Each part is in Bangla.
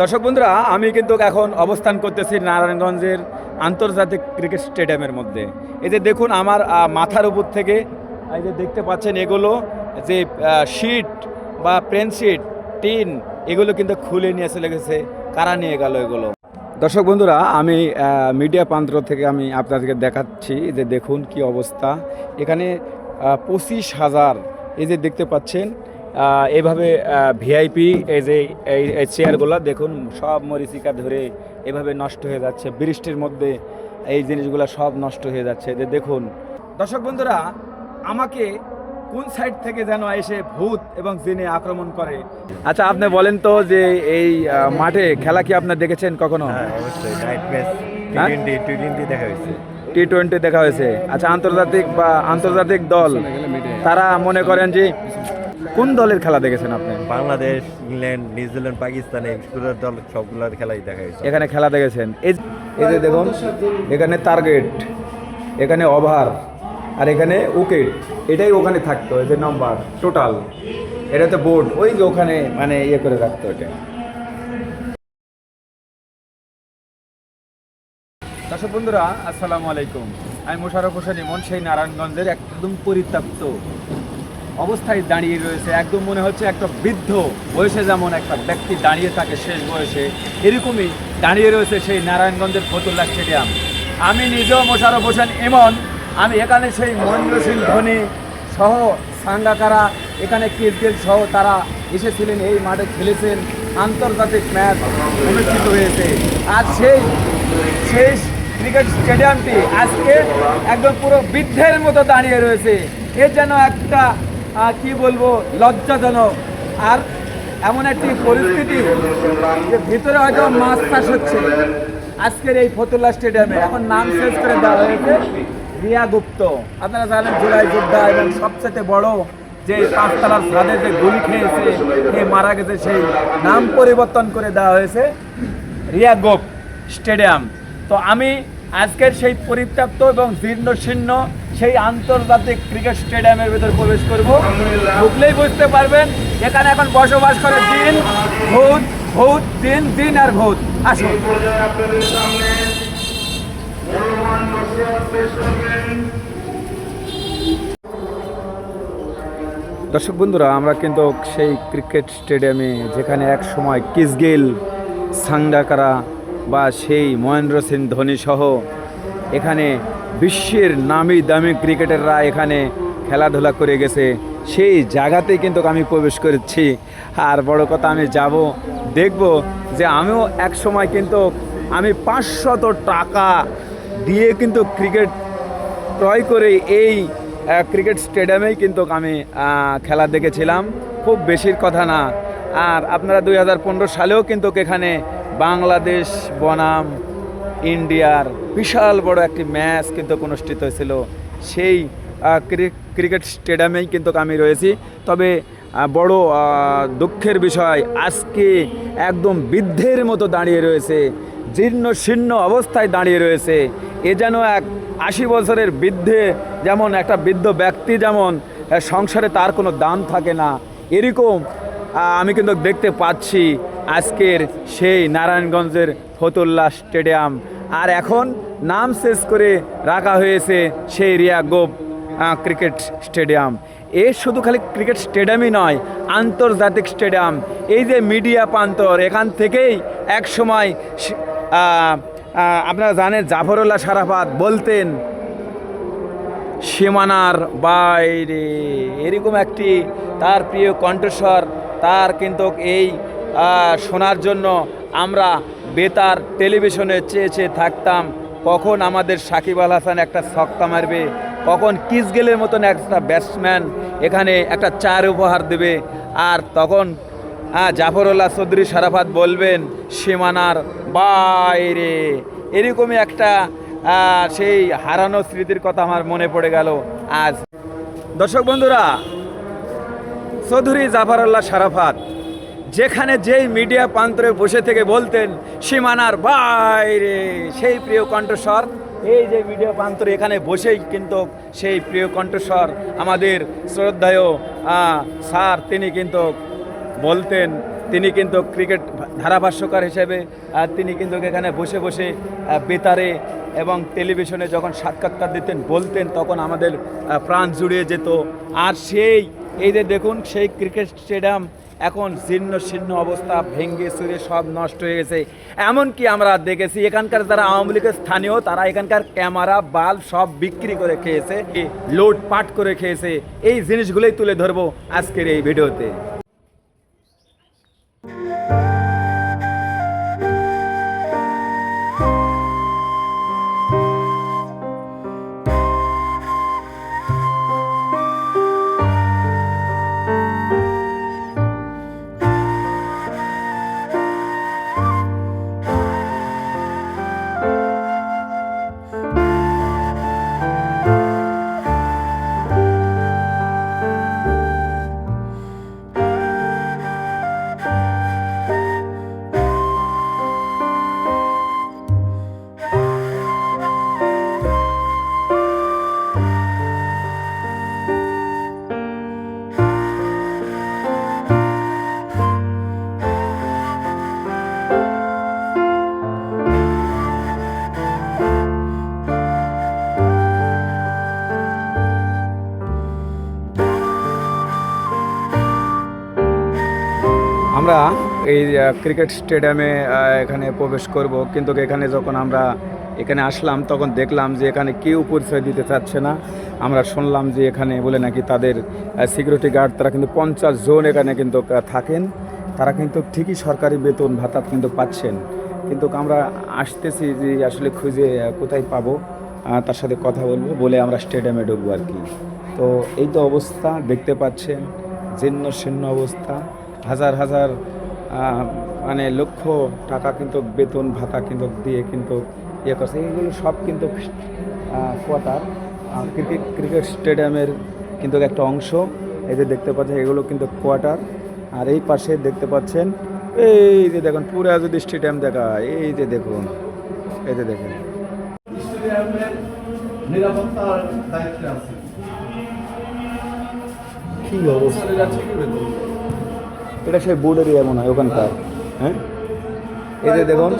দর্শক বন্ধুরা, আমি কিন্তু এখন অবস্থান করতেছি নারায়ণগঞ্জের আন্তর্জাতিক ক্রিকেট স্টেডিয়ামের মধ্যে। এই যে দেখুন আমার মাথার উপর থেকে, এই যে দেখতে পাচ্ছেন এগুলো যে শিট বা প্লেন শিট টিন এগুলো কিন্তু খুলে নিয়ে চলে গেছে। কারা নিয়ে গেল এগুলো? দর্শক বন্ধুরা, আমি মিডিয়া প্রান্ত থেকে আমি আপনাদেরকে দেখাচ্ছি। যে দেখুন কি অবস্থা। এখানে পঁচিশ হাজার, এই যে দেখতে পাচ্ছেন এভাবে ভিআইপি এই যে এই চেয়ারগুলো দেখুন সব মরিচিকা ধরে এভাবে নষ্ট হয়ে যাচ্ছে। বৃষ্টির মধ্যে এই জিনিসগুলো সব নষ্ট হয়ে যাচ্ছে। যে দেখুন দর্শক বন্ধুরা আমাকে কোন সাইড থেকে যেন এসে ভূত এবং জিনে আক্রমণ করে? আচ্ছা আপনি বলেন তো যে এই মাঠে খেলা কি আপনি দেখেছেন কখনো? হ্যাঁ টি হ্যাঁ? টোয়েন্টি টি টোয়েন্টি দেখা হয়েছে। টি টোয়েন্টি দেখা হয়েছে। আচ্ছা আন্তর্জাতিক বা আন্তর্জাতিক দল তারা মনে করেন যে কোন দলের খেলা দেখেছেন আপনি? বাংলাদেশ ইংল্যান্ড নিউজিল্যান্ড পাকিস্তান এগুলোর দল সবগুলোর খেলাই দেখা হয়েছে। এখানে খেলা দেখেছেন। এই যে দেখুন এখানে টার্গেট এখানে ওভার আর এখানে উইকেট এটাই ওখানে থাকতো এই যে নাম্বার টোটাল এটা তো বোর্ড ওই যে ওখানে মানে ইয়ে করে রাখতো এটা। দর্শক বন্ধুরা আসসালামু আলাইকুম। আমি মোশারফ হোসেন ইমন সেই নারায়ণগঞ্জের একদম পরিত্যক্ত অবস্থায় দাঁড়িয়ে রয়েছে। একদম মনে হচ্ছে একটা বৃদ্ধ বয়সে যেমন একটা ব্যক্তি দাঁড়িয়ে থাকে শেষ বয়সে, এরকমই দাঁড়িয়ে রয়েছে সেই নারায়ণগঞ্জের ফতুল্লা স্টেডিয়াম। আমি নিজেও মোশারফ হোসেন এমন আমি এখানে সেই মহেন্দ্র সিং ধোনি সহ সাঙ্গাকারা, এখানে কেসগেল সহ তারা এসেছিলেন, এই মাঠে খেলেছেন। আন্তর্জাতিক ম্যাচ অনুষ্ঠিত হয়েছে। আর সেই সেই ক্রিকেট স্টেডিয়ামটি আজকে একদম পুরো বৃদ্ধের মতো দাঁড়িয়ে রয়েছে। এ যেন একটা কি বলব, লজ্জাজনক। আর এমন একটি পরিস্থিতি যে ভিতরে হয়তো মাছ চাষ হচ্ছে। আজকের এই ফতুল্লা স্টেডিয়ামে। এখন নাম শেষ করে দেওয়া হয়েছে রিয়া গুপ্ত। আপনারা জানেন, জুলাই যোদ্ধা এবং সবচেয়ে বড় যে পাঁচতলার ছাদে যে গুলি খেয়েছে খেয়ে মারা গেছে সেই নাম পরিবর্তন করে দেওয়া হয়েছে রিয়া গোপ স্টেডিয়াম। তো আমি আজকের সেই পরিত্যক্ত এবং জীর্ণ শীর্ণ সেই আন্তর্জাতিক ক্রিকেট স্টেডিয়ামের ভেতর প্রবেশ করব। ঢুকলেই বুঝতে পারবেন, এখানে এখন বসবাস করে দিন, ভূত ভূত, দিন দিন আর ভূত। আসুন। দর্শক বন্ধুরা, আমরা কিন্তু সেই ক্রিকেট স্টেডিয়ামে যেখানে এক সময় কিসগেল, সাঙ্গাকারা বা সেই মহেন্দ্র সিং ধোনি সহ এখানে বিশ্বের নামি দামি ক্রিকেটাররা এখানে খেলাধুলা করে গেছে। সেই জায়গাতেই কিন্তু আমি প্রবেশ করেছি। আর বড় কথা, আমি যাব, দেখব যে আমিও এক সময় কিন্তু আমি পাঁচশত টাকা দিয়ে কিন্তু ক্রিকেট ক্রয় করে এই ক্রিকেট স্টেডিয়ামেই কিন্তু আমি খেলা দেখেছিলাম। খুব বেশির কথা না। আর আপনারা দুই হাজার পনেরো সালেও কিন্তু এখানে বাংলাদেশ, বনাম, ইন্ডিয়ার বিশাল বড় একটি ম্যাচ কিন্তু অনুষ্ঠিত হয়েছিল। সেই ক্রিকেট স্টেডিয়ামেই কিন্তু আমি রয়েছি। তবে বড় দুঃখের বিষয়, আজকে একদম বৃদ্ধের মতো দাঁড়িয়ে রয়েছে, জীর্ণ শীর্ণ অবস্থায় দাঁড়িয়ে রয়েছে। এ যেন এক আশি বছরের বৃদ্ধে যেমন একটা বৃদ্ধ ব্যক্তি যেমন সংসারে তার কোনো দাম থাকে না। এরকম আমি কিন্তু দেখতে পাচ্ছি আজকের সেই নারায়ণগঞ্জের ফতুল্লা স্টেডিয়াম। আর এখন নাম শেষ করে রাখা হয়েছে সেই রিয়া গোপ ক্রিকেট স্টেডিয়াম। এ শুধু খালি ক্রিকেট স্টেডিয়ামই নয়, আন্তর্জাতিক স্টেডিয়াম। এই যে মিডিয়া প্রান্তর, এখান থেকেই এক সময় আপনারা জানেন জাফরুল্লাহ সারাফাত বলতেন, সীমানার বাইরে। এরকম একটি তার প্রিয় কণ্ঠস্বর তার কিন্তু এই শোনার জন্য আমরা বেতার টেলিভিশনে চেয়ে চেয়ে থাকতাম। কখন আমাদের সাকিব আল হাসান একটা ছক্কা মারবে, কখন কিসগেলের মতন একটা ব্যাটসম্যান এখানে একটা চার উপহার দেবে, আর তখন হ্যাঁ জাফরুল্লাহ চৌধুরী সারাফাত বলবেন, সীমানার বাইরে। এরকমই একটা সেই হারানো স্মৃতির কথা আমার মনে পড়ে গেল আজ। দর্শক বন্ধুরা চৌধুরী জাফরুল্লাহ সারাফাত, যেখানে যেই মিডিয়া প্রান্তরে বসে থেকে বলতেন, সীমানার বাইরে, সেই প্রিয় কণ্ঠস্বর, এই যে মিডিয়া প্রান্তরে এখানে বসেই কিন্তু সেই প্রিয় কণ্ঠস্বর আমাদের শ্রদ্ধায় স্যার তিনি কিন্তু বলতেন, তিনি কিন্তু ক্রিকেট ধারাভাষ্যকার হিসেবে তিনি কিন্তু এখানে বসে বসে বেতারে এবং টেলিভিশনে যখন সাক্ষাৎকার দিতেন, বলতেন, তখন আমাদের প্রাণ জুড়িয়ে যেত। আর সেই এই যে দেখুন, সেই ক্রিকেট স্টেডিয়াম এখন ছিন্ন ছিন্ন অবস্থা, ভেঙ্গে চুরে সব নষ্ট হয়ে গেছে। এমনকি আমরা দেখেছি, এখানকার যারা আওয়ামী লীগের স্থানীয়, তারা এখানকার ক্যামেরা, বাল্ব সব বিক্রি করে খেয়েছে লোড পাট করে খেয়েছে। এই জিনিসগুলোই তুলে ধরবো আজকের এই ভিডিওতে। ক্রিকেট স্টেডিয়ামে এখানে প্রবেশ করব। কিন্তু এখানে যখন আমরা এখানে আসলাম, তখন দেখলাম যে এখানে কেউ পরিচয় দিতে চাচ্ছে না। আমরা শুনলাম যে এখানে বলে নাকি তাদের সিকিউরিটি গার্ড তারা কিন্তু পঞ্চাশ জন এখানে কিন্তু থাকেন। তারা কিন্তু ঠিকই সরকারি বেতন ভাতা কিন্তু পাচ্ছেন। কিন্তু আমরা আসতেছি যে আসলে খুঁজে কোথায় পাবো তার সাথে কথা বলব, বলে আমরা স্টেডিয়ামে ঢুকবো আর কি। তো এই তো অবস্থা, দেখতে পাচ্ছেন, জীর্ণ শীর্ণ অবস্থা। হাজার হাজার মানে লক্ষ টাকা কিন্তু বেতন ভাতা কিন্তু দিয়ে কিন্তু ইয়ে করছে। এইগুলো সব কিন্তু কোয়ার্টার ক্রিকেট ক্রিকেট স্টেডিয়ামের কিন্তু একটা অংশ। এই যে দেখতে পাচ্ছেন এগুলো কিন্তু কোয়ার্টার। আর এই পাশে দেখতে পাচ্ছেন এই যে দেখুন পুরা যদি স্টেডিয়াম দেখা এই যে দেখুন এই যে দেখুন। নিরাপত্তার দায়িত্বে আছে। কি অবস্থা? এটা সেই বোর্ডের ইয়ে মনে হয়, ওখানকার হ্যাঁ? এই যে দেখুন,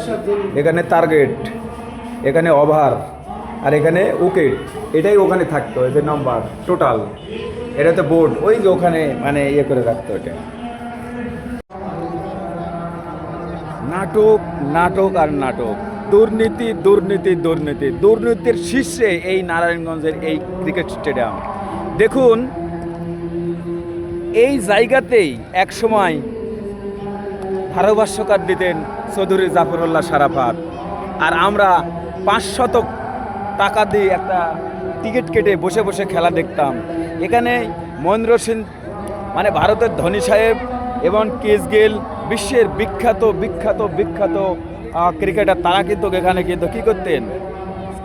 এখানে টার্গেট এখানে ওভার আর এখানে উইকেট এটাই ওখানে থাকতো যে নাম্বার টোটাল এটা তো বোর্ড ওই যে ওখানে মানে ইয়ে করে রাখতো এটা। নাটক নাটক আর নাটক, দুর্নীতি দুর্নীতি দুর্নীতি, দুর্নীতির শীর্ষে এই নারায়ণগঞ্জের এই ক্রিকেট স্টেডিয়াম দেখুন এই জায়গাতেই একসময় ধারাভাষ্যকার দিতেন চৌধুরী জাফরুল্লাহ সারাফাত। আর আমরা পাঁচশত টাকা দিয়ে একটা টিকিট কেটে বসে বসে খেলা দেখতাম। এখানে মহেন্দ্র সিং মানে ভারতের ধনী সাহেব এবং কেস গেল, বিশ্বের বিখ্যাত বিখ্যাত বিখ্যাত ক্রিকেটার, তারা কিন্তু এখানে কিন্তু কী করতেন?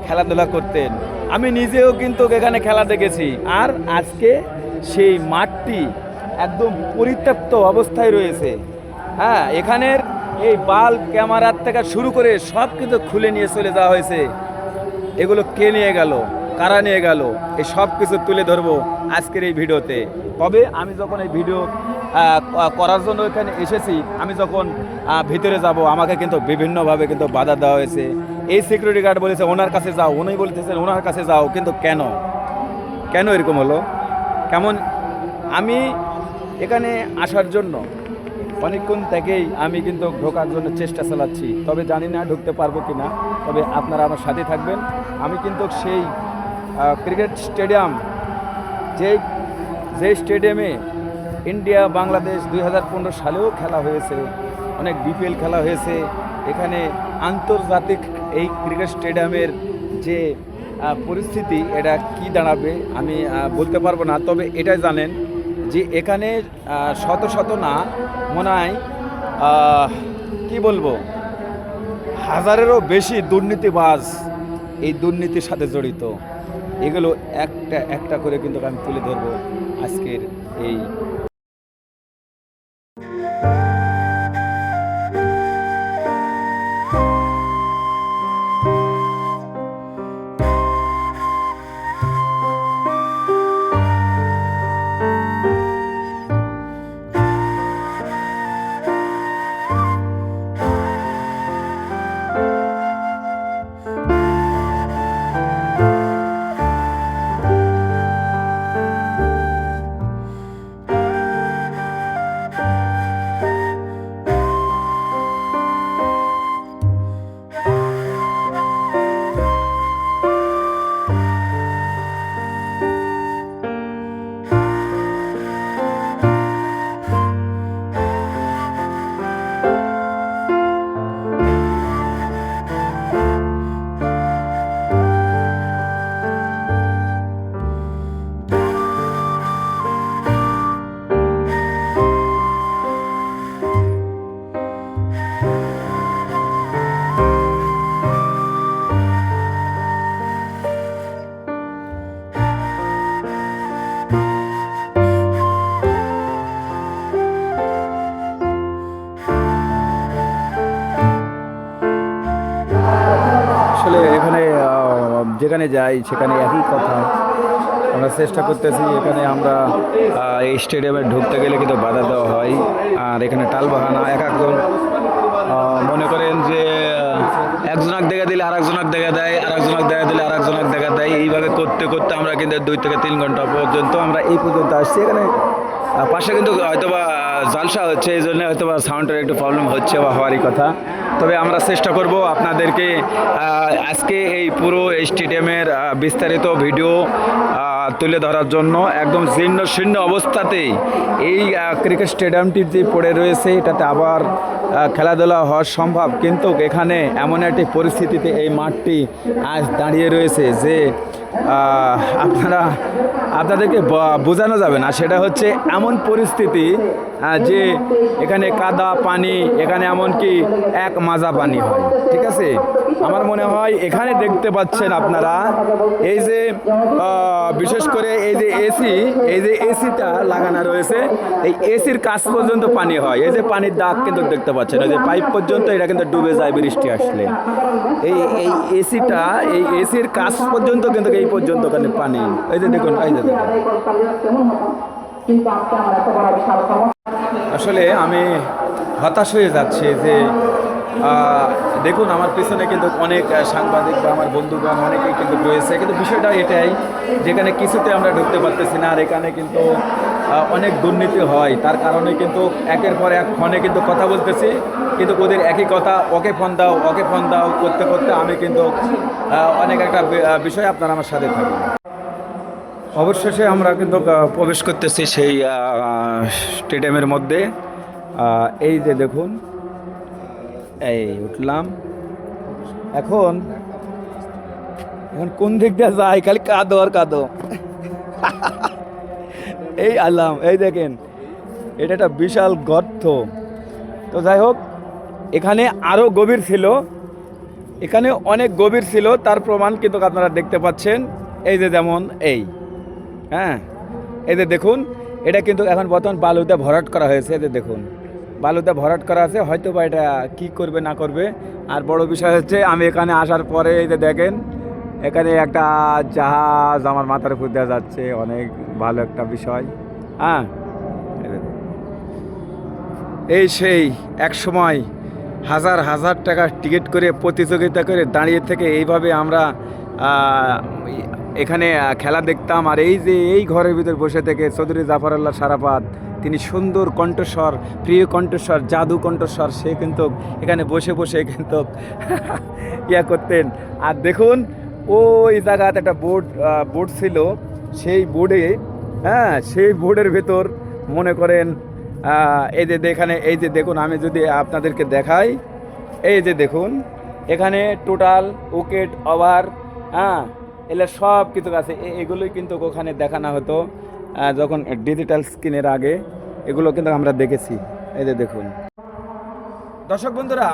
খেলাধুলা করতেন। আমি নিজেও কিন্তু এখানে খেলা দেখেছি। আর আজকে সেই মাঠটি একদম পরিত্যক্ত অবস্থায় রয়েছে। হ্যাঁ এখানের এই বাল্ব ক্যামেরার থেকে শুরু করে সব কিন্তু খুলে নিয়ে চলে যাওয়া হয়েছে। এগুলো কে নিয়ে গেল? কারা নিয়ে গেল? এই সব কিছু তুলে ধরবো আজকের এই ভিডিওতে। তবে আমি যখন এই ভিডিও করার জন্য এখানে এসেছি, আমি যখন ভিতরে যাব, আমাকে কিন্তু বিভিন্নভাবে কিন্তু বাধা দেওয়া হয়েছে। এই সিকিউরিটি গার্ড বলেছে, ওনার কাছে যাও। উনি বলতেছেন, ওনার কাছে যাও। কিন্তু কেন? কেন এরকম হলো? কেমন? আমি এখানে আসার জন্য অনেকক্ষণ থেকেই আমি কিন্তু ঢোকার জন্য চেষ্টা চালাচ্ছি। তবে জানি না ঢুকতে পারব কি না তবে আপনারা আমার সাথে থাকবেন। আমি কিন্তু সেই ক্রিকেট স্টেডিয়াম, যে যে স্টেডিয়ামে ইন্ডিয়া বাংলাদেশ দু হাজার পনেরো সালেও খেলা হয়েছে, অনেক বিপিএল খেলা হয়েছে, এখানে আন্তর্জাতিক এই ক্রিকেট স্টেডিয়ামের যে পরিস্থিতি, এটা কি দাঁড়াবে আমি বলতে পারব না। তবে এটাই জানেন যে এখানে শত শত না, মনে হয় কী বলব, হাজারেরও বেশি দুর্নীতিবাজ এই দুর্নীতির সাথে জড়িত। এগুলো একটা একটা করে কিন্তু আমি তুলে ধরবো আজকের এই যাই, সেখানে একই কথা। আমরা চেষ্টা করতেছি, এখানে আমরা এই স্টেডিয়ামে ঢুকতে গেলে কিন্তু বাধা দেওয়া হয়। আর এখানে টাল বাহানা এক একজন। মনে করেন যে একজনক দেখা দিলে আর একজনাক দেখা দেয় আর একজনাক দেখা দিলে আর একজনাক দেখা দেয়। এইভাবে করতে করতে আমরা কিন্তু দুই থেকে তিন ঘণ্টা পর্যন্ত আমরা এই পর্যন্ত আসছি। এখানে পাশে কিন্তু হয়তোবা জালসা হচ্ছে, এই জন্য হয়তো বা সাউন্ডের একটু প্রবলেম হচ্ছে বা হওয়ারই কথা। তবে আমরা চেষ্টা করব আপনাদেরকে আজকে এই পুরো স্টেডিয়ামের বিস্তারিত ভিডিও তুলে ধরার জন্য একদম জীর্ণ শীর্ণ অবস্থাতেই এই ক্রিকেট স্টেডিয়ামটি যে পড়ে রয়েছে, এটাতে আবার খেলাধুলা হওয়া সম্ভব। কিন্তু এখানে এমন একটি পরিস্থিতিতে এই মাঠটি আজ দাঁড়িয়ে রয়েছে যে আপনারা, আপনাদেরকে বোঝানো যাবে না। সেটা হচ্ছে এমন পরিস্থিতি যে এখানে কাদা পানি, এখানে এমনকি এক মাজা পানি হয়। ঠিক আছে? আমার মনে হয় এখানে দেখতে পাচ্ছেন আপনারা, এই যে বিশেষ করে এই যে এসি এই যে এসিটা লাগানো রয়েছে, এই এসির কাছ পর্যন্ত পানি হয়। এই যে পানির দাগ কিন্তু দেখতে পাচ্ছেন এই যে পাইপ পর্যন্ত এটা কিন্তু ডুবে যায় বৃষ্টি আসলে। এই এই এসিটা এই এসির কাছ পর্যন্ত কিন্তু এই পর্যন্ত ওখানে পানি। এই যে দেখুন, এই যে আসলে আমি হতাশ হয়ে যাচ্ছি যে দেখুন, আমার পেছনে কিন্তু অনেক সাংবাদিক বা আমার বন্ধুগণ অনেকেই কিন্তু রয়েছে। কিন্তু বিষয়টা এটাই, যেখানে কিছুতে আমরা ঢুকতে পারতেছি না, আর এখানে কিন্তু অনেক দুর্নীতি হয়। তার কারণে কিন্তু একের পর এক ফোনে কিন্তু কথা বলতেছি। কিন্তু ওদের একই কথা, ওকে ফোন দাও, ওকে ফোন দাও, করতে করতে আমি কিন্তু অনেক একটা বিষয় আপনারা আমার সাথে থাকবেন। অবশেষে আমরা কিন্তু প্রবেশ করতেছি সেই স্টেডিয়ামের মধ্যে। এই যে দেখুন, এই উঠলাম। এখন এখন কোন দিক দিয়ে যাই খালি কাদো আর কাদো। এই আলাম এই দেখেন, এটা একটা বিশাল গর্ত। তো যাই হোক, এখানে আরও গভীর ছিল। এখানে অনেক গভীর ছিল, তার প্রমাণ কিন্তু আপনারা দেখতে পাচ্ছেন। এই যে যেমন এই হ্যাঁ? এই যে দেখুন, এটা কিন্তু এখন বর্তমান বালুতে ভরাট করা হয়েছে, এই যে দেখুন। বালুতে ভরাট করা আছে হয়তো বা এটা কী করবে, না করবে। আর বড় বিষয় হচ্ছে, আমি এখানে আসার পরে এই যে দেখেন, এখানে একটা জাহাজ আমার মাথার উপর দেওয়া যাচ্ছে, অনেক ভালো একটা বিষয়। হ্যাঁ? এই সেই, এক সময় হাজার হাজার টাকা টিকিট করে প্রতিযোগিতা করে দাঁড়িয়ে থেকে এইভাবে আমরা এখানে খেলা দেখতাম। আর এই যে, এই ঘরের ভিতর বসে থেকে চৌধুরী জাফরাল্লাহ সারাপাত তিনি সুন্দর কণ্ঠস্বর, প্রিয় কণ্ঠস্বর, জাদু কণ্ঠস্বর, সে কিন্তু এখানে বসে বসে কিন্তু ইয়া করতেন। আর দেখুন, ওই জায়গাতে একটা বোর্ড বোর্ড ছিল। সেই বোর্ডে হ্যাঁ সেই বোর্ডের ভেতর মনে করেন এই যে এখানে, এই যে দেখুন, আমি যদি আপনাদেরকে দেখাই, এই যে দেখুন, এখানে টোটাল উইকেট ওভার হ্যাঁ এলে সব কিছু আছে। এগুলোই কিন্তু ওখানে দেখানো হতো যখন ডিজিটাল স্ক্রিনের আগে, এগুলো কিন্তু আমরা দেখেছি। এই যে দেখুন। দর্শক বন্ধুরা,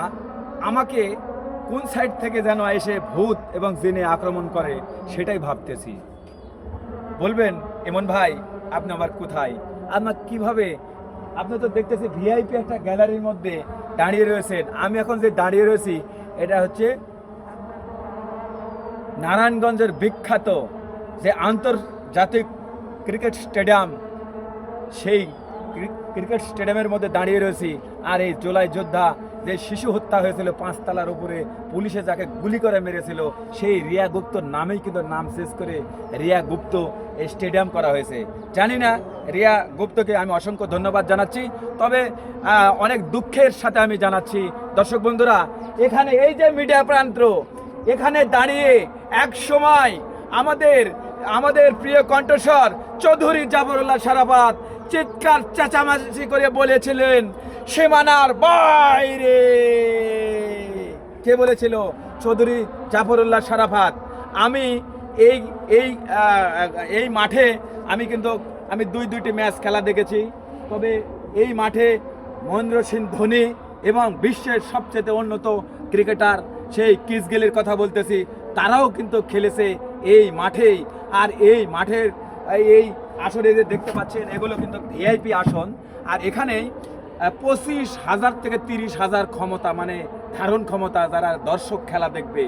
আমাকে কোন সাইড থেকে যেন এসে ভূত এবং জিনে আক্রমণ করে, সেটাই ভাবতেছি। বলবেন, এমন ভাই, আপনি আমার কোথায়? আপনার কীভাবে আপনি তো দেখতেছি ভিআইপি একটা গ্যালারির মধ্যে দাঁড়িয়ে রয়েছেন। আমি এখন যে দাঁড়িয়ে রয়েছি, এটা হচ্ছে নারায়ণগঞ্জের বিখ্যাত যে আন্তর্জাতিক ক্রিকেট স্টেডিয়াম, সেই ক্রিকেট স্টেডিয়ামের মধ্যে দাঁড়িয়ে রয়েছি। আর এই জুলাই যোদ্ধা যে শিশু হত্যা হয়েছিল, পাঁচতলার উপরে পুলিশে যাকে গুলি করে মেরেছিল, সেই রিয়া গুপ্ত নামেই কিন্তু নাম শেষ করে রিয়া গুপ্ত স্টেডিয়াম করা হয়েছে। জানি না, রিয়া গুপ্তকে আমি অসংখ্য ধন্যবাদ জানাচ্ছি। তবে অনেক দুঃখের সাথে আমি জানাচ্ছি, দর্শক বন্ধুরা, এখানে এই যে মিডিয়া প্রান্ত, এখানে দাঁড়িয়ে এক সময় আমাদের আমাদের প্রিয় কণ্ঠস্বর চৌধুরী জাফরুল্লাহ সারাবাদ চিৎকার চেঁচামেচি করে বলেছিলেন, সীমানার বাইরে। কে বলেছিল? চৌধুরী জাফরুল্লাহ সারাফাত আমি এই এই এই মাঠে আমি কিন্তু, আমি দুই, দুইটি ম্যাচ খেলা দেখেছি। তবে এই মাঠে মহেন্দ্র সিং ধোনি এবং বিশ্বের সবচেয়ে উন্নত ক্রিকেটার সেই কিস গেলের কথা বলতেছি, তারাও কিন্তু খেলেছে এই মাঠেই। আর এই মাঠের, এই- এই আসরে যে দেখতে পাচ্ছেন, এগুলো কিন্তু ভিআইপি আসন। আর এখানেই পঁচিশ হাজার থেকে তিরিশ হাজার ক্ষমতা মানে ধারণ ক্ষমতা যারা দর্শক খেলা দেখবে।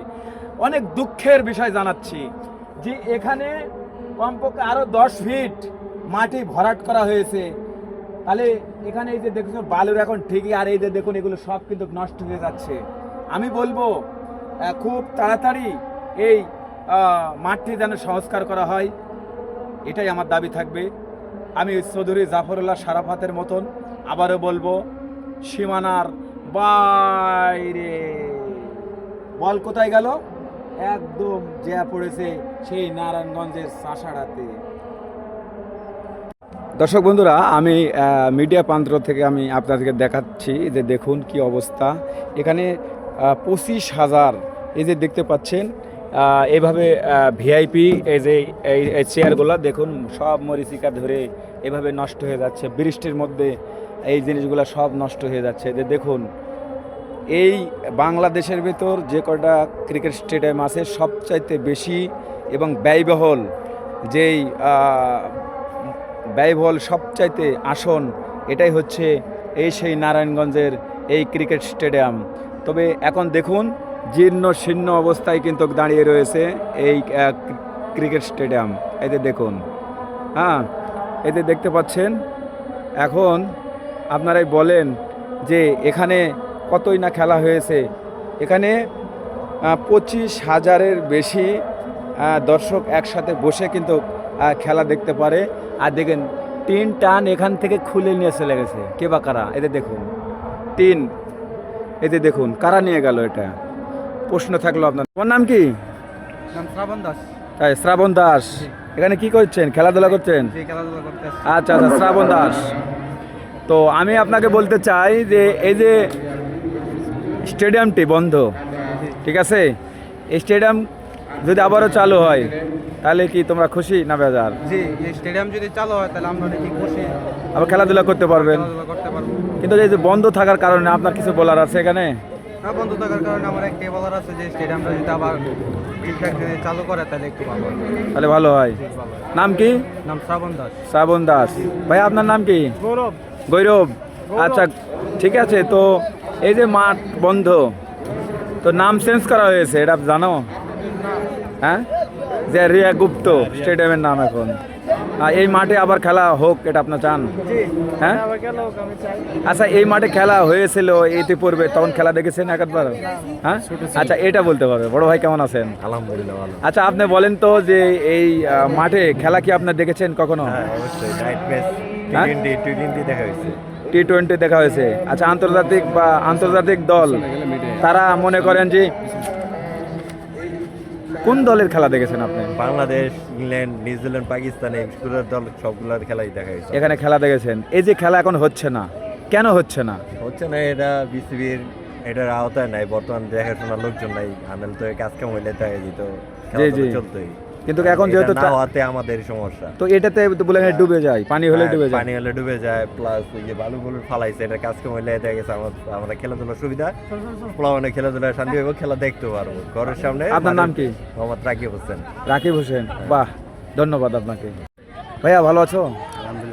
অনেক দুঃখের বিষয় জানাচ্ছি যে এখানে কমপক্ষে আরও দশ ফিট মাটি ভরাট করা হয়েছে। তাহলে এখানে এই যে দেখুন বালুর এখন ঠিকই, আর এই যে দেখুন, এগুলো সব কিন্তু নষ্ট হয়ে যাচ্ছে। আমি বলব খুব তাড়াতাড়ি এই মাঠটি যেন সংস্কার করা হয়। এটাই আমার দাবি থাকবে। আমি চৌধুরী জাফরুল্লাহ সারাফাতের মতন আবারও বলব, সীমানার বাইরে। বল কোথায় গেল? একদম জ্যা পড়েছে সেই নারায়ণগঞ্জের চাষাড়াতে দর্শক বন্ধুরা, আমি মিডিয়া প্রান্ত থেকে আমি আপনাদেরকে দেখাচ্ছি যে দেখুন কি অবস্থা। এখানে পঁচিশ হাজার, এই যে দেখতে পাচ্ছেন এভাবে ভিআইপি এই যে, এই চেয়ারগুলো দেখুন, সব মরিচিকা ধরে এভাবে নষ্ট হয়ে যাচ্ছে। বৃষ্টির মধ্যে এই জিনিসগুলো সব নষ্ট হয়ে যাচ্ছে। যে দেখুন, এই বাংলাদেশের ভেতর যে কটা ক্রিকেট স্টেডিয়াম আছে, সবচাইতে বেশি এবং ব্যয়বহুল যেই ব্যয়বহুল সবচাইতে আসন, এটাই হচ্ছে এই সেই নারায়ণগঞ্জের এই ক্রিকেট স্টেডিয়াম তবে এখন দেখুন জীর্ণ শীর্ণ অবস্থায় কিন্তু দাঁড়িয়ে রয়েছে এই ক্রিকেট স্টেডিয়াম। এতে দেখুন হ্যাঁ এতে দেখতে পাচ্ছেন, এখন আপনারাই বলেন যে এখানে কতই না খেলা হয়েছে। এখানে পঁচিশ হাজারের বেশি দর্শক একসাথে বসে কিন্তু খেলা দেখতে পারে। আর দেখেন টিন টান এখান থেকে খুলে নিয়ে চলে গেছে। কে বা কারা? এতে দেখুন টিন এতে দেখুন, কারা নিয়ে গেল এটা? প্রশ্ন থাকল আপনার। তোমার নাম কি? নাম শ্রাবণ দাস। তাই শ্রাবণ দাস। এখানে কি করছেন? খেলাধুলা করছেন। আচ্ছা আচ্ছা শ্রাবণ দাস। তো আমি আপনাকে বলতে চাই যে এই যে স্টেডিয়ামটি বন্ধ ঠিক আছে? এই স্টেডিয়াম যদি আবারও চালু হয় তাহলে কি তোমরা খুশি না বেজার? জি এই স্টেডিয়াম যদি চালু হয় তাহলে আমরা অনেক খুশি। আবার খেলাধুলা করতে পারবেন? কিন্তু এই যে বন্ধ থাকার কারণে আপনার কিছু বলার আছে এখানে? বন্ধ থাকার কারণে আমার একটাই বলার আছে যে স্টেডিয়ামটা যদি আবার ঠিকঠাক চালু করে তাহলে একটু ভালো তাহলে ভালো হয়। নাম কি? নাম শ্রাবণ দাস। শ্রাবণ দাস। ভাই আপনার নাম কি? গৌরব। গৈরব। আচ্ছা ঠিক আছে তো এই যে মাঠ বন্ধ তো নাম চেঞ্জ করা হয়েছে এটা জানো? হ্যাঁ? যে রিয়া গুপ্ত স্টেডিয়ামের নাম এখন। এই মাঠে আবার খেলা হোক এটা আপনার চান? হ্যাঁ? আচ্ছা এই মাঠে খেলা হয়েছিল ইতিপূর্বে তখন খেলা দেখেছেন একবার হ্যাঁ? আচ্ছা এটা বলতে পারবে বড় ভাই কেমন আছেন? আলহামদুলিল্লাহ ভালো। আচ্ছা আপনি বলেন তো যে এই মাঠে খেলা কি আপনার দেখেছেন কখনো? হ্যাঁ টি হ্যাঁ? টোয়েন্টি টি টোয়েন্টি দেখা হয়েছে। আচ্ছা আন্তর্জাতিক বা আন্তর্জাতিক দল তারা মনে করেন যে কোন দলের খেলা দেখেছেন আপনি? বাংলাদেশ ইংল্যান্ড নিউজিল্যান্ড পাকিস্তান এইগুলোর দল সবগুলোর খেলাই দেখা গেছে। এখানে খেলা দেখেছেন। এই যে খেলা এখন হচ্ছে না কেন হচ্ছে না? হচ্ছে না এটা বিসিবির এটার আওতায় নাই। বর্তমান দেখাশোনার লোকজন নাই। আমেল তো কাজ কাম হইলে তাই যেত জি, জি। চলতোই। কিন্তু এখন যেহেতু না তা- হওয়াতে আমাদের সমস্যা। তো এটাতে বলে ডুবে যায় পানি হলে হ্যাঁ, ডুবে যায়। পানি হলে ডুবে যায় প্লাস ওই যে বালু বুলু ফালাইছে এটা কাজ কাম হইলে দেখা গেছে আমার আমরা খেলাধুলার সুবিধা। প্লাবনে খেলাধুলা শান্তি হবে খেলা দেখতে পারব। ঘরের সামনে আপনার নাম কি? মোহাম্মদ রাকিব হোসেন। রাকিব হোসেন বাহ ধন্যবাদ আপনাকে। ভাইয়া ভালো আছো?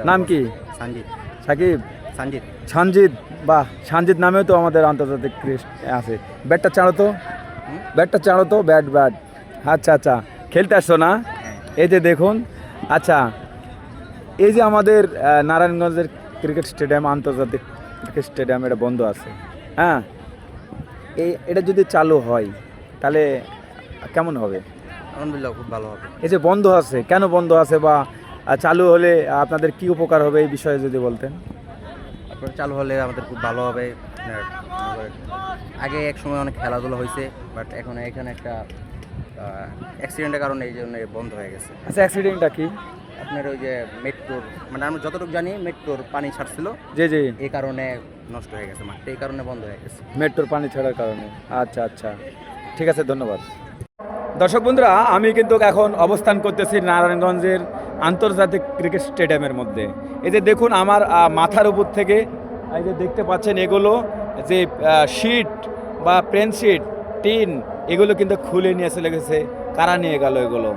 নাম কি? সঞ্জিত সাকিব? সঞ্জিত সানজিদ বাহ সানজিদ নামেও তো আমাদের আন্তর্জাতিক ক্রিস আছে। ব্যাটটা চাড়ো তো? ব্যাটটা চাড়ো তো? Bat bat. আচ্ছা আচ্ছা। খেলতে আসছো না? এই যে দেখুন আচ্ছা এই যে আমাদের নারায়ণগঞ্জের ক্রিকেট স্টেডিয়াম আন্তর্জাতিক ক্রিকেট স্টেডিয়াম এটা বন্ধ আছে। হ্যাঁ এই এটা যদি চালু হয় তাহলে কেমন হবে? আলহামদুলিল্লাহ খুব ভালো হবে। এই যে বন্ধ আছে কেন বন্ধ আছে বা চালু হলে আপনাদের কি উপকার হবে এই বিষয়ে যদি বলতেন। তারপর চালু হলে আমাদের খুব ভালো হবে। আগে এক সময় অনেক খেলাধুলা হয়েছে বাট এখন এখানে একটা অ্যাক্সিডেন্টের কারণে এই জন্য বন্ধ হয়ে গেছে। আচ্ছা অ্যাক্সিডেন্টটা কি? আপনার ওই যে মেট্রোর মানে আমরা যতটুকু জানি মেট্রোর পানি ছাড়ছিল। জি জি। এই কারণে নষ্ট হয়ে গেছে মাঠটা এই কারণে বন্ধ হয়ে গেছে। মেট্রোর পানি ছাড়ার কারণে। আচ্ছা আচ্ছা। ঠিক আছে ধন্যবাদ। দর্শক বন্ধুরা আমি কিন্তু এখন অবস্থান করতেছি নারায়ণগঞ্জের আন্তর্জাতিক ক্রিকেট স্টেডিয়ামের মধ্যে। এই যে দেখুন আমার মাথার উপর থেকে এই যে দেখতে পাচ্ছেন এগুলো যে শিট বা প্লেন শিট টিন এগুলো কিন্তু খুলে নিয়ে চলে গেছে কারা নিয়ে গেল এগুলো?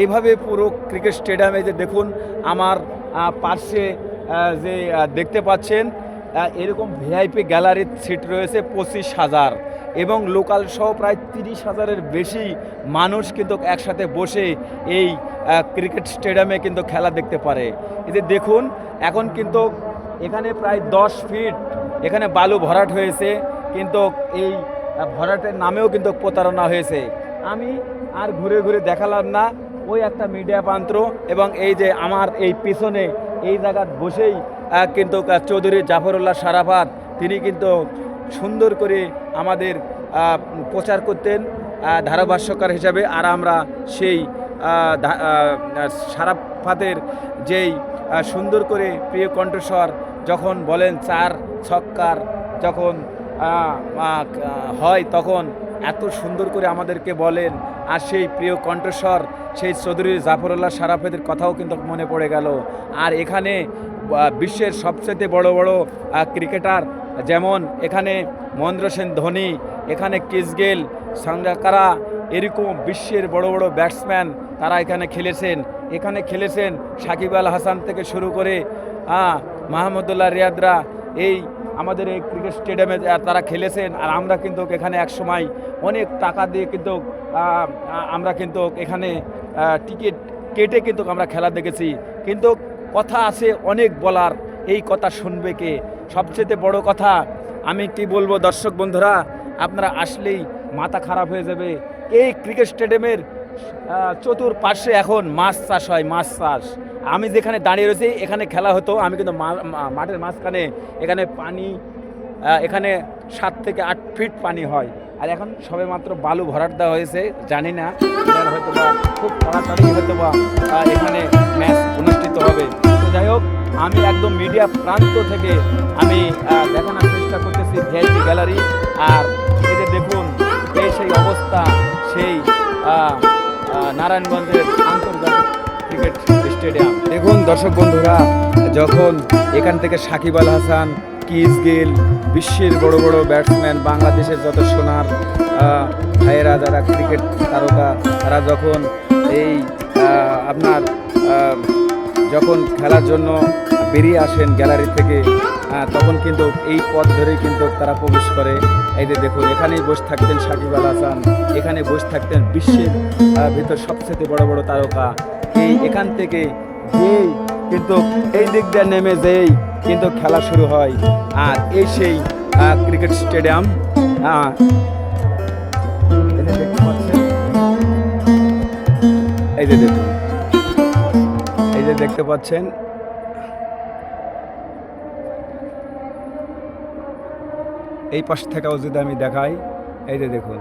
এইভাবে পুরো ক্রিকেট স্টেডিয়ামে যে দেখুন, আমার পার্শ্বে যে দেখতে পাচ্ছেন এরকম ভিআইপি গ্যালারির সিট রয়েছে পঁচিশ হাজার এবং লোকাল সহ প্রায় তিরিশ হাজারের বেশি মানুষ কিন্তু একসাথে বসে এই ক্রিকেট স্টেডিয়ামে কিন্তু খেলা দেখতে পারে। এই যে দেখুন, এখন কিন্তু এখানে প্রায় দশ ফিট এখানে বালু ভরাট হয়েছে, কিন্তু এই ভরাটের নামেও কিন্তু প্রতারণা হয়েছে। আমি আর ঘুরে ঘুরে দেখালাম না, ওই একটা মিডিয়া পান্ত্র এবং এই যে আমার এই পিছনে, এই জায়গায় বসেই কিন্তু চৌধুরী জাফরুল্লাহ সারাফাত, তিনি কিন্তু সুন্দর করে আমাদের প্রচার করতেন ধারাভাষ্যকার হিসাবে। আর আমরা সেই সারাফাতের যেই সুন্দর করে প্রিয় কণ্ঠস্বর যখন বলেন, চার ছক্কার যখন হয় তখন এত সুন্দর করে আমাদেরকে বলেন, আর সেই প্রিয় কণ্ঠস্বর, সেই চৌধুরী জাফরুল্লাহ সারাফেদের কথাও কিন্তু মনে পড়ে গেল। আর এখানে বিশ্বের সবচেয়ে বড় বড় ক্রিকেটার যেমন, এখানে মহেন্দ্র সেন ধোনি, এখানে কিসগেল সাঙ্গাকারা, এরকম বিশ্বের বড় বড় ব্যাটসম্যান তারা এখানে খেলেছেন। এখানে খেলেছেন সাকিব আল হাসান থেকে শুরু করে মাহমুদুল্লাহ রিয়াদরা, এই আমাদের এই ক্রিকেট স্টেডিয়ামে তারা খেলেছেন। আর আমরা কিন্তু এখানে এক সময় অনেক টাকা দিয়ে কিন্তু আমরা কিন্তু এখানে টিকিট কেটে কিন্তু আমরা খেলা দেখেছি। কিন্তু কথা আছে অনেক বলার, এই কথা শুনবে কে? সবচেয়ে বড় কথা, আমি কি বলব দর্শক বন্ধুরা, আপনারা আসলেই মাথা খারাপ হয়ে যাবে। এই ক্রিকেট স্টেডিয়ামের চতুর্পাশে এখন মাছ চাষ হয়, মাছ চাষ। আমি যেখানে দাঁড়িয়ে রয়েছি, এখানে খেলা হতো। আমি কিন্তু মাঠের মাঝখানে এখানে পানি এখানে সাত থেকে আট ফিট পানি হয়। আর এখন সবে মাত্র বালু ভরাট দেওয়া হয়েছে, জানি না হয়তো বা খুব তাড়াতাড়ি হয়তো বা এখানে ম্যাচ অনুষ্ঠিত হবে। তো যাই হোক, আমি একদম মিডিয়া প্রান্ত থেকে আমি দেখানোর চেষ্টা করতেছি ভিআইপি গ্যালারি। আর যে দেখুন, এই সেই অবস্থা, সেই নারায়ণগঞ্জের আন্তর্জাতিক ক্রিকেট স্টেডিয়াম। দেখুন দর্শক বন্ধুরা, যখন এখান থেকে সাকিব আল হাসান, কিস গেল, বিশ্বের বড় বড় ব্যাটসম্যান, বাংলাদেশের যত সোনার ভাইয়েরা, যারা ক্রিকেট তারকা, তারা যখন এই আপনার যখন খেলার জন্য বেরিয়ে আসেন গ্যালারি থেকে তখন কিন্তু এই পথ ধরেই কিন্তু তারা প্রবেশ করে। এই যে দেখুন, এখানেই বসে থাকতেন সাকিব আল হাসান, এখানে বসে থাকতেন বিশ্বের ভিতর সবচেয়ে বড় বড় তারকা। এই এখান থেকে যেই কিন্তু এই দিক দিয়ে নেমে যেই কিন্তু খেলা শুরু হয়। আর এই সেই ক্রিকেট স্টেডিয়াম এই যে দেখুন, এই যে দেখতে পাচ্ছেন এই পাশ থেকেও যদি আমি দেখাই এই যে দেখুন।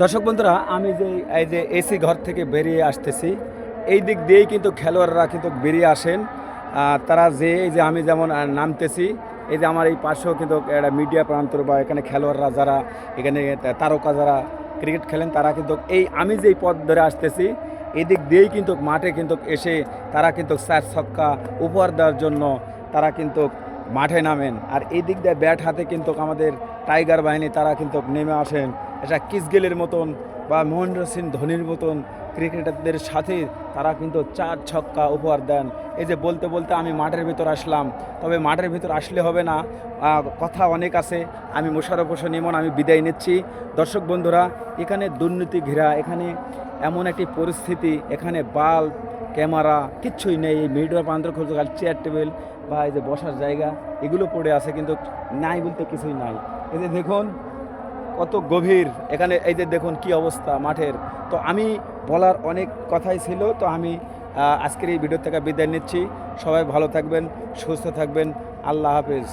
দর্শক বন্ধুরা, আমি যে এই যে এসি ঘর থেকে বেরিয়ে আসতেছি, এই দিক দিয়েই কিন্তু খেলোয়াড়রা কিন্তু বেরিয়ে আসেন। তারা যে এই যে আমি যেমন নামতেছি, এই যে আমার এই পাশেও কিন্তু একটা মিডিয়া প্রান্তর বা এখানে খেলোয়াড়রা যারা, এখানে তারকা যারা ক্রিকেট খেলেন, তারা কিন্তু এই আমি যেই পথ ধরে আসতেছি, এই দিক দিয়েই কিন্তু মাঠে কিন্তু এসে তারা কিন্তু চার ছক্কা উপহার দেওয়ার জন্য তারা কিন্তু মাঠে নামেন। আর এই দিক দিয়ে ব্যাট হাতে কিন্তু আমাদের টাইগার বাহিনী, তারা কিন্তু নেমে আসেন। এটা কিসগেলের মতন বা মহেন্দ্র সিং ধোনির মতন ক্রিকেটারদের সাথে তারা কিন্তু চার ছক্কা উপহার দেন। এই যে বলতে বলতে আমি মাঠের ভিতর আসলাম। তবে মাঠের ভিতর আসলে হবে না। কথা অনেক আছে। আমি মোশারফ হোসেন ইমন, আমি বিদায় নিচ্ছি। দর্শক বন্ধুরা, এখানে দুর্নীতি ঘেরা, এখানে এমন একটি পরিস্থিতি, এখানে বাল্ব ক্যামেরা, কিচ্ছুই নেই। এই মিডিয়া প্রান্তর খোঁজ চেয়ার টেবিল বা এই যে বসার জায়গা, এগুলো পড়ে আছে কিন্তু নাই বলতে কিছুই নাই। এই যে দেখুন কত গভীর। এখানে এই যে দেখুন কি অবস্থা মাঠের। তো আমি বলার অনেক কথাই ছিল, তো আমি আজকের এই ভিডিও থেকে বিদায় নিচ্ছি। সবাই ভালো থাকবেন, সুস্থ থাকবেন। আল্লাহ হাফেজ।